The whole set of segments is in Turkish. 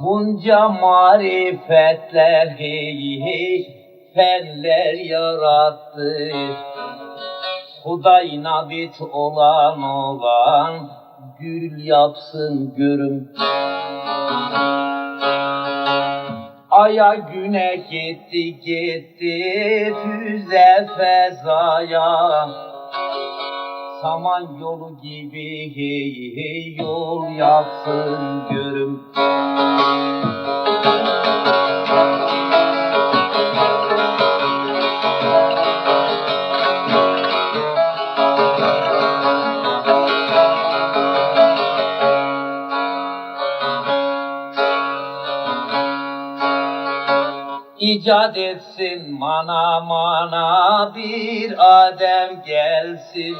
Bunca marifetler hey hey fenler yarattı. Huday nabit olan olan gül yapsın görüm Aya güne gitti gitti füze fezaya. Saman yolu gibi hey hey yol yapsın görüm İcat etsin mana mana bir Adem gelsin.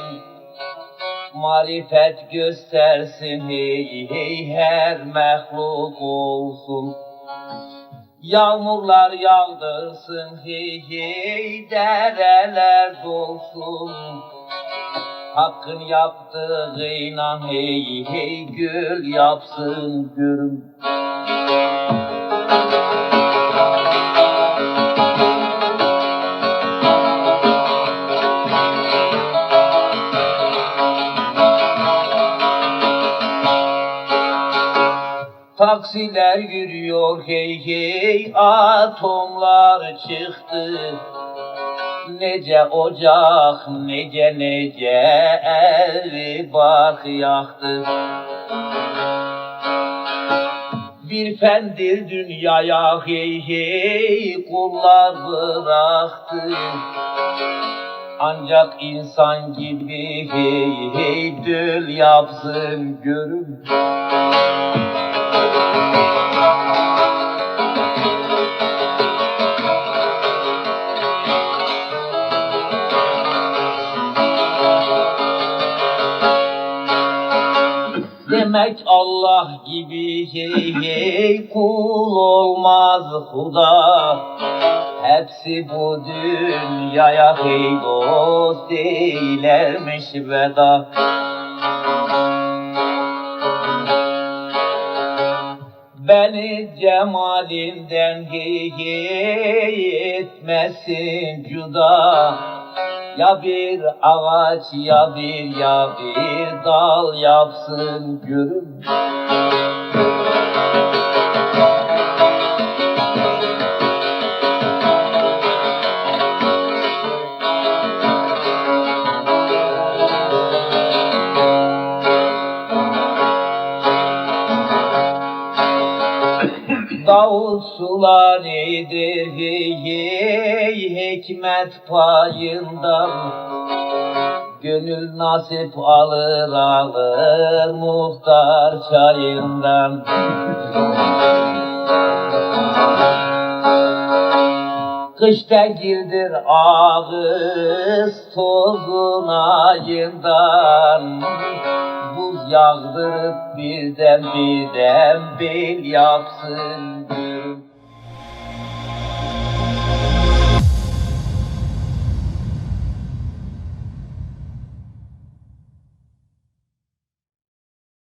Marifet göstersin hey hey her mehluk olsun Yağmurlar yağdırsın hey hey dereler dolsun. Hakkın yaptığıyla hey hey gül yapsın görüm Taksiler yürüyor hey hey atomlar çıktı. Nece ocak nece nece evi bak yaktı. Bir fendir dünyaya hey hey kullar bıraktı. Ancak insan gibi hey hey dül yapsın görün Demek Allah gibi hey hey kul olmaz huda. Hepsi bu dünyaya hey dost eylermiş veda. Beni cemalinden hey hey etmesin cuda ya bir ağaç ya bir ya bir dal yapsın görüm Davul sular hey hey hikmet payından Gönül nasip alır alır muhtar çayından Kışta girdir ağız tozun ayından. Buz yağdırıp birden birden bel yapsın